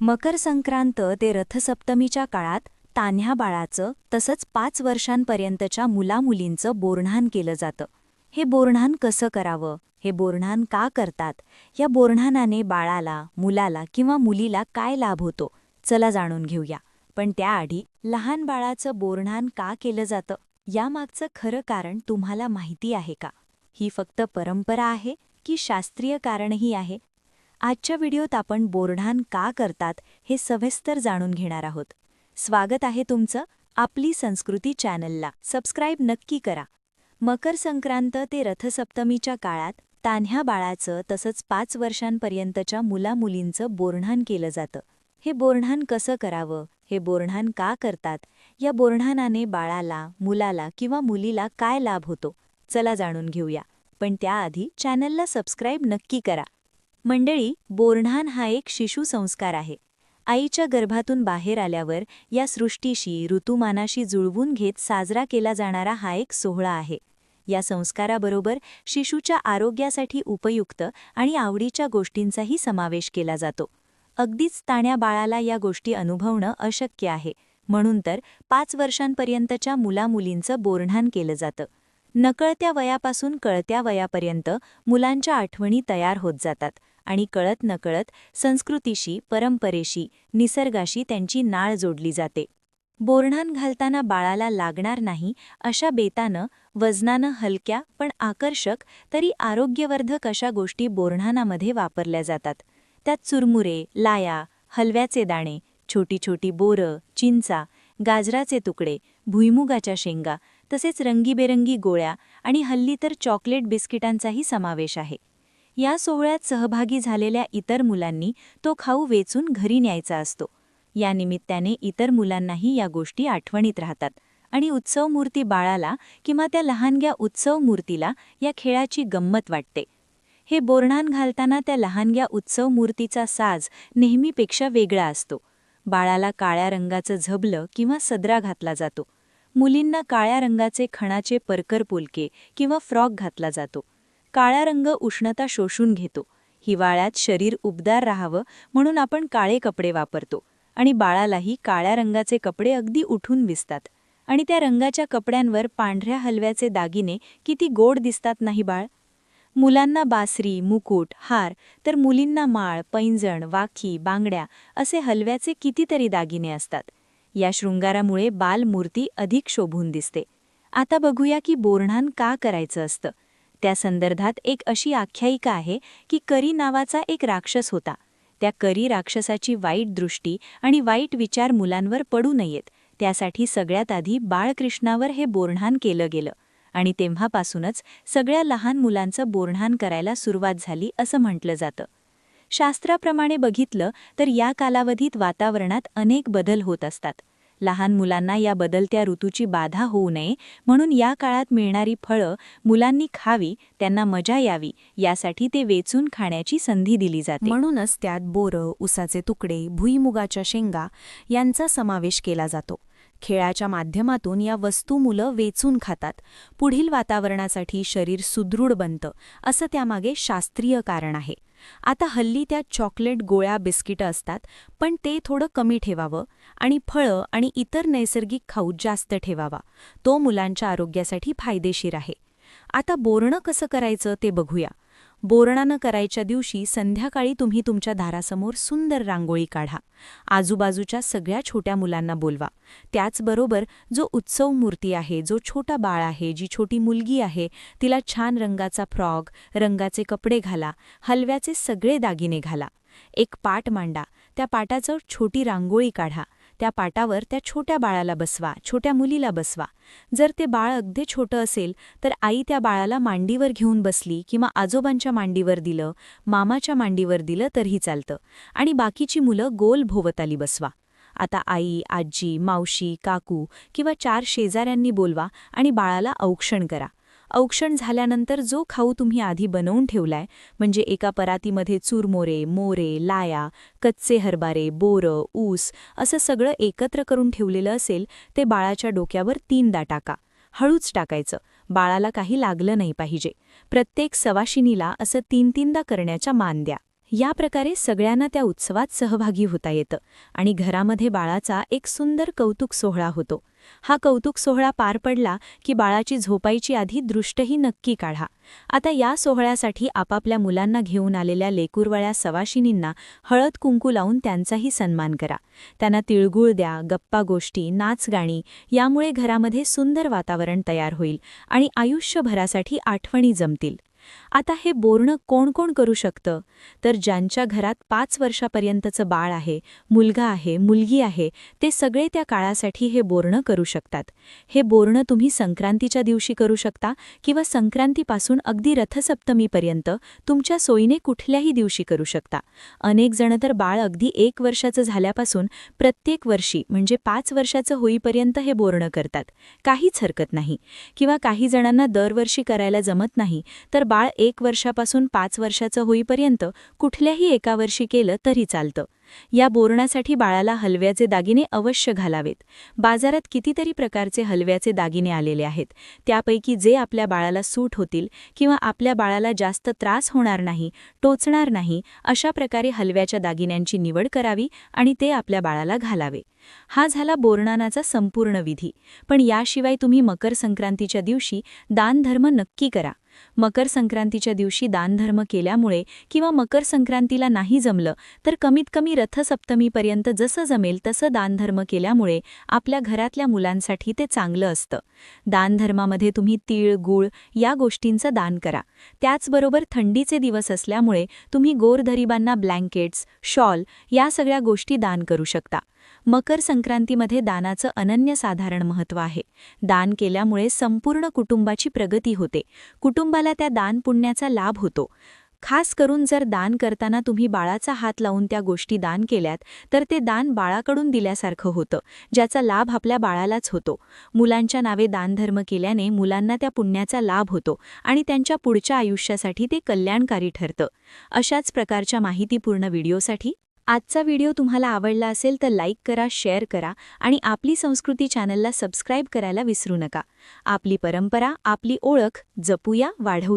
मकर संक्रांत ते रथसप्तमीच्या काळात तान्ह्या बाळाचं तसंच पाच वर्षांपर्यंतच्या मुलामुलींचं बोरणान केलं जातं. हे बोरणान कसं करावं? हे बोरणान का करतात? या बोरणानाने बाळाला मुलाला किंवा मुलीला काय लाभ होतो? चला जाणून घेऊया. पण त्याआधी लहान बाळाचं बोरणान का केलं जातं? यामागचं खरं कारण तुम्हाला माहिती आहे का? ही फक्त परंपरा आहे की शास्त्रीय कारणही आहे? आजच्या व्हिडिओत आपण बोरढाण का करतात हे सविस्तर जाणून घेणार आहोत. स्वागत आहे तुमचं आपली संस्कृती चॅनलला. सबस्क्राईब नक्की करा. मकर संक्रांत ते रथसप्तमीच्या काळात तान्ह्या बाळाचं तसंच पाच वर्षांपर्यंतच्या मुलामुलींचं बोरढाण केलं जातं. हे बोरढाण कसं करावं? हे बोरढाण का करतात? या बोरढाणाने बाळाला मुलाला किंवा मुलीला काय लाभ होतो? चला जाणून घेऊया. पण त्याआधी चॅनलला सबस्क्राईब नक्की करा. मंडळी बोरढान हा एक शिशुसंस्कार आहे. आईच्या गर्भातून बाहेर आल्यावर या सृष्टीशी ऋतुमानाशी जुळवून घेत साजरा केला जाणारा हा एक सोहळा आहे. या संस्काराबरोबर शिशूच्या आरोग्यासाठी उपयुक्त आणि आवडीच्या गोष्टींचाही समावेश केला जातो. अगदीच ताण्या बाळाला या गोष्टी अनुभवणं अशक्य आहे. म्हणून तर पाच वर्षांपर्यंतच्या मुलामुलींचं बोरढान केलं जातं. नकळत्या वयापासून कळत्या वयापर्यंत मुलांच्या आठवणी तयार होत जातात. आणि कळत नकळत संस्कृतीशी परंपरेशी निसर्गाशी त्यांची नाळ जोडली जाते. बोरणान घालताना बाळाला लागणार नाही अशा बेतानं वजनानं हलक्या पण आकर्षक तरी आरोग्यवर्धक अशा गोष्टी बोरणानामध्ये वापरल्या जातात. त्यात चुरमुरे लाया हलव्याचे दाणे छोटी छोटी बोरं चिंचा गाजराचे तुकडे भुईमुगाच्या शेंगा तसेच रंगीबेरंगी गोळ्या आणि हल्ली तर चॉकलेट बिस्किटांचाही समावेश आहे. या सोहळ्यात सहभागी झालेल्या इतर मुलांनी तो खाऊ वेचून घरी न्यायचा असतो. या निमित्ताने इतर मुलांनाही या गोष्टी आठवणीत राहतात आणि उत्सव मूर्ती बाळाला किंवा त्या लहानग्या उत्सव मूर्तीला या खेळाची गंमत वाटते. हे बोरणान घालताना त्या लहानग्या उत्सव मूर्तीचा साज नेहमीपेक्षा वेगळा असतो. बाळाला काळ्या रंगाचं झबलं किंवा सदरा घातला जातो. मुलींना काळ्या रंगाचे खणाचे परकर पोलके किंवा फ्रॉक घातला जातो. काळा रंग उष्णता शोषून घेतो. हिवाळ्यात शरीर उबदार राहावं म्हणून आपण काळे कपडे वापरतो आणि बाळालाही काळ्या रंगाचे कपडे अगदी उठून दिसतात आणि त्या रंगाच्या कपड्यांवर पांढऱ्या हलव्याचे दागिने किती गोड दिसतात नाही बाळ? मुलांना बासरी मुकुट हार तर मुलींना माळ पैंजण वाखी बांगड्या असे हलव्याचे कितीतरी दागिने असतात. या शृंगारामुळे बालमूर्ती अधिक शोभून दिसते. आता बघूया की बोरणान का करायचं असतं. त्या संदर्भात एक अशी आख्यायिका आहे की करी नावाचा एक राक्षस होता. त्या करी राक्षसाची वाईट दृष्टी आणि वाईट विचार मुलांवर पडू नयेत. त्यासाठी सगळ्यात आधी बाळकृष्णावर हे बोरणान केलं गेलं आणि तेव्हापासूनच सगळ्या लहान मुलांचं बोरणान करायला सुरुवात झाली असं म्हटलं जातं. शास्त्राप्रमाणे बघितलं तर या कालावधीत वातावरणात अनेक बदल होत असतात. लहान मुलांना या बदलत्या ऋतूची बाधा होऊ नये म्हणून या काळात मिळणारी फळं मुलांनी खावी त्यांना मजा यावी यासाठी ते वेचून खाण्याची संधी दिली जाते. म्हणूनच त्यात बोरं उसाचे तुकडे भुईमुगाच्या शेंगा यांचा समावेश केला जातो. खेळाच्या माध्यमातून या वस्तू मुलं वेचून खातात. पुढील वातावरणासाठी शरीर सुदृढ बनतं असं त्यामागे शास्त्रीय कारण आहे. आता हल्ली त्या चॉकलेट गोळ्या बिस्किटं असतात पण ते थोडं कमी ठेवावं आणि फळं आणि इतर नैसर्गिक खाऊ जास्त ठेवावा. तो मुलांच्या आरोग्यासाठी फायदेशीर आहे. आता बोरणं कसं करायचं ते बघूया. बोरणानं करायच्या दिवशी संध्याकाळी तुम्ही तुमच्या दारासमोर सुंदर रांगोळी काढा. आजूबाजूच्या सगळ्या छोट्या मुलांना बोलवा. त्याचबरोबर जो उत्सव मूर्ती आहे जो छोटा बाळ आहे जी छोटी मुलगी आहे तिला छान रंगाचा फ्रॉग रंगाचे कपडे घाला हलव्याचे सगळे दागिने घाला. एक पाट मांडा. त्या पाटाचं छोटी रांगोळी काढा. त्या पाटावर त्या छोट्या बाळाला बसवा छोट्या मुलीला बसवा. जर ते बाळ अगदी छोटं असेल तर आई त्या बाळाला मांडीवर घेऊन बसली किंवा आजोबांच्या मांडीवर दिलं मामाच्या मांडीवर दिलं तरीही चालतं. आणि बाकीची मुलं गोल भोवताली बसवा. आता आई आजी मावशी काकू किंवा चार शेजाऱ्यांनी बोलवा आणि बाळाला औक्षण करा. औक्षण झाल्यानंतर जो खाऊ तुम्ही आधी बनवून ठेवलाय म्हणजे एका परातीमध्ये चुरमोरे मोरे लाया कच्चे हरबारे बोरं ऊस असं सगळं एकत्र करून ठेवलेलं असेल ते बाळाच्या डोक्यावर तीनदा टाका. हळूच टाकायचं. बाळाला काही लागलं नाही पाहिजे. प्रत्येक सवाशिनीला असं तीन तीनदा करण्याच्या मान द्या. या प्रकारे सगळ्यांना त्या उत्सवात सहभागी होता येतं आणि घरामध्ये बाळाचा एक सुंदर कौतुक सोहळा होतो. हा कौतुक सोहळा पार पडला की बाळाची झोपायची आधी दृष्टही नक्की काढा. आता या सोहळ्यासाठी आपापल्या मुलांना घेऊन आलेल्या लेकुरवळ्या सवाशिनींना हळद कुंकू लावून त्यांचाही सन्मान करा. त्यांना तिळगुळ द्या गप्पा गोष्टी नाचगाणी यामुळे घरामध्ये सुंदर वातावरण तयार होईल आणि आयुष्यभरासाठी आठवणी जमतील. आता हे बोरणं कोण कोण करू शकतं? तर ज्यांच्या घरात पाच वर्षापर्यंतचं बाळ आहे मुलगा आहे मुलगी आहे ते सगळे त्या काळासाठी हे बोरणं करू शकतात. हे बोरणं तुम्ही संक्रांतीच्या दिवशी करू शकता किंवा संक्रांतीपासून अगदी रथसप्तमीपर्यंत तुमच्या सोयीने कुठल्याही दिवशी करू शकता. अनेक जण तर बाळ अगदी एक वर्षाचं झाल्यापासून प्रत्येक वर्षी म्हणजे पाच वर्षाचं होईपर्यंत हे बोरणं करतात. काहीच हरकत नाही. किंवा काही जणांना दरवर्षी करायला जमत नाही तर बाळ बाळ एक वर्षापासून पाच वर्षाचं होईपर्यंत कुठल्याही एका वर्षी केलं तरी चालतं. या बोरणासाठी बाळाला हलव्याचे दागिने अवश्य घालावेत. बाजारात कितीतरी प्रकारचे हलव्याचे दागिने आलेले आहेत. त्यापैकी जे आपल्या बाळाला सूट होतील किंवा आपल्या बाळाला जास्त त्रास होणार नाही टोचणार नाही अशा प्रकारे हलव्याच्या दागिन्यांची निवड करावी आणि ते आपल्या बाळाला घालावे. हा झाला बोरणानाचा संपूर्ण विधी. पण याशिवाय तुम्ही मकर संक्रांतीच्या दिवशी दानधर्म नक्की करा. मकर संक्रांतीच्या दिवशी दानधर्म केल्यामुळे किंवा मकर संक्रांतीला नाही जमलं तर कमीत कमी रथसप्तमीपर्यंत जसं जमेल तसं दानधर्म केल्यामुळे आपल्या घरातल्या मुलांसाठी ते चांगलं असतं. दानधर्मामध्ये तुम्ही तीळ गूळ या गोष्टींचं दान करा. त्याचबरोबर थंडीचे दिवस असल्यामुळे तुम्ही गोरधरिबांना ब्लँकेट्स शॉल या सगळ्या गोष्टी दान करू शकता. मकर संक्रांतीमध्ये दानाचं अनन्यसाधारण महत्त्व आहे. दान केल्यामुळे संपूर्ण कुटुंबाची प्रगती होते. कुटुंबाला त्या दान पुण्याचा लाभ होतो. खास करून जर दान करताना तुम्ही बाळाचा हात लावून त्या गोष्टी दान केल्यात तर ते दान बाळाकडून दिल्यासारखं होतं ज्याचा लाभ आपल्या बाळालाच होतो. मुलांच्या नावे दानधर्म केल्याने मुलांना त्या पुण्याचा लाभ होतो आणि त्यांच्या पुढच्या आयुष्यासाठी ते कल्याणकारी ठरतं. अशाच प्रकारच्या माहितीपूर्ण व्हिडिओसाठी आजचा व्हिडिओ तुम्हाला आवडला असेल तर लाईक करा शेअर करा आणि आपली संस्कृती चॅनलला सबस्क्राईब करायला विसरू नका. आपली परंपरा आपली ओळख जपूया वाढवूया.